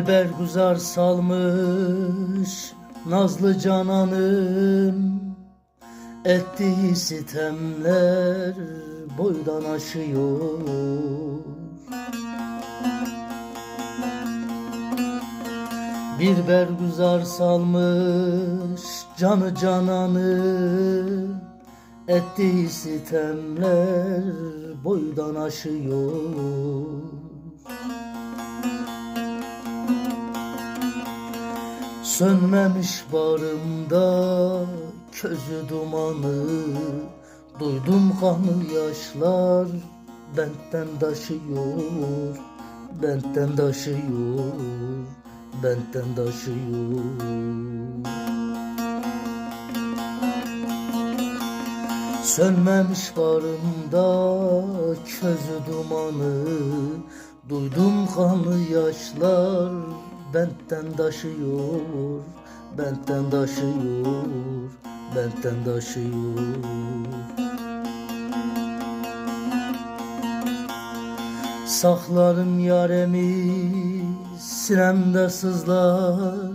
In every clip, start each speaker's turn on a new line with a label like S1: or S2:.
S1: Bir bergüzar salmış nazlı cananım Ettiği sitemler boydan aşıyor. Bir bergüzar salmış canı cananı Ettiği sitemler boydan aşıyor Sönmemiş barımda közü dumanı. Duydum kanı yaşlar benden taşıyor Benden taşıyor Benden taşıyor. Sönmemiş barımda közü dumanı. Duydum kanlı yaşlar benden taşıyor Benden taşıyor, benden taşıyor. Saklarım yaremi sinemde sızlar.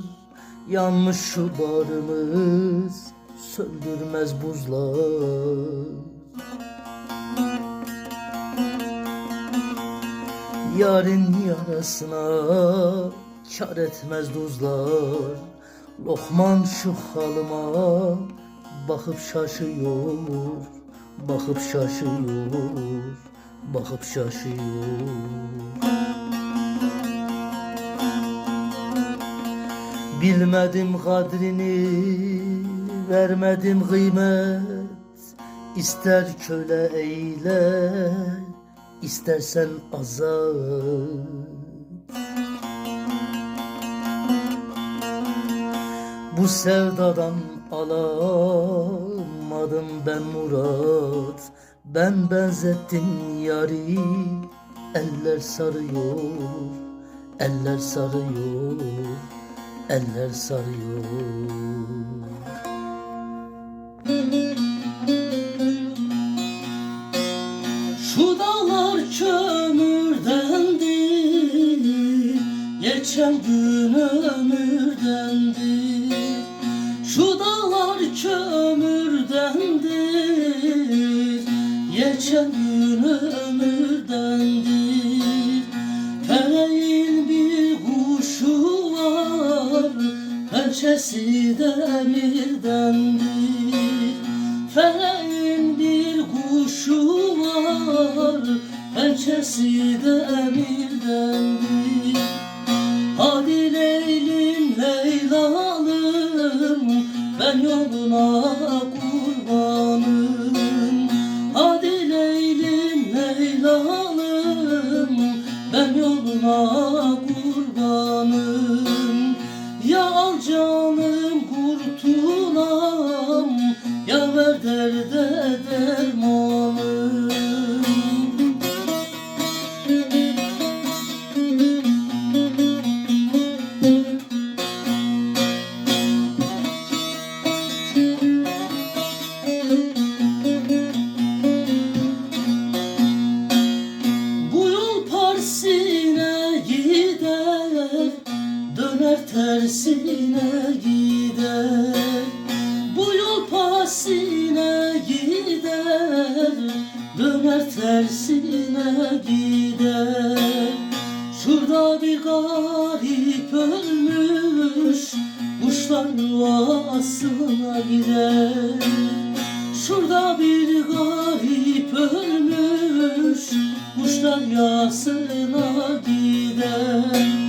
S1: Yanmış şu barımız söndürmez buzlar. Yarın yarasına kar etmez duzlar Lokman şu halıma bakıp şaşıyor Bakıp şaşıyor Bakıp şaşıyor. Bilmedim kadrini, vermedim kıymet İster köle eyle, istersen azat Bu sevdadan alamadım ben murat. Ben benzettim yari Eller sarıyor Eller sarıyor Eller sarıyor. Şu dağlar kömürdendir Geçen gün ömürdendir Geçen gün ömürdendir Feleğin bir kuşu var. Pençesi demirdendir Feleğin bir kuşu var. Pençesi demirdendir logo. Tersine gider Bu yol Pars'ine gider. Döner tersine gider. Şurada bir garip ölmüş Kuşlar yuvasına gider. Şurada bir garip ölmüş Kuşlar yasına gider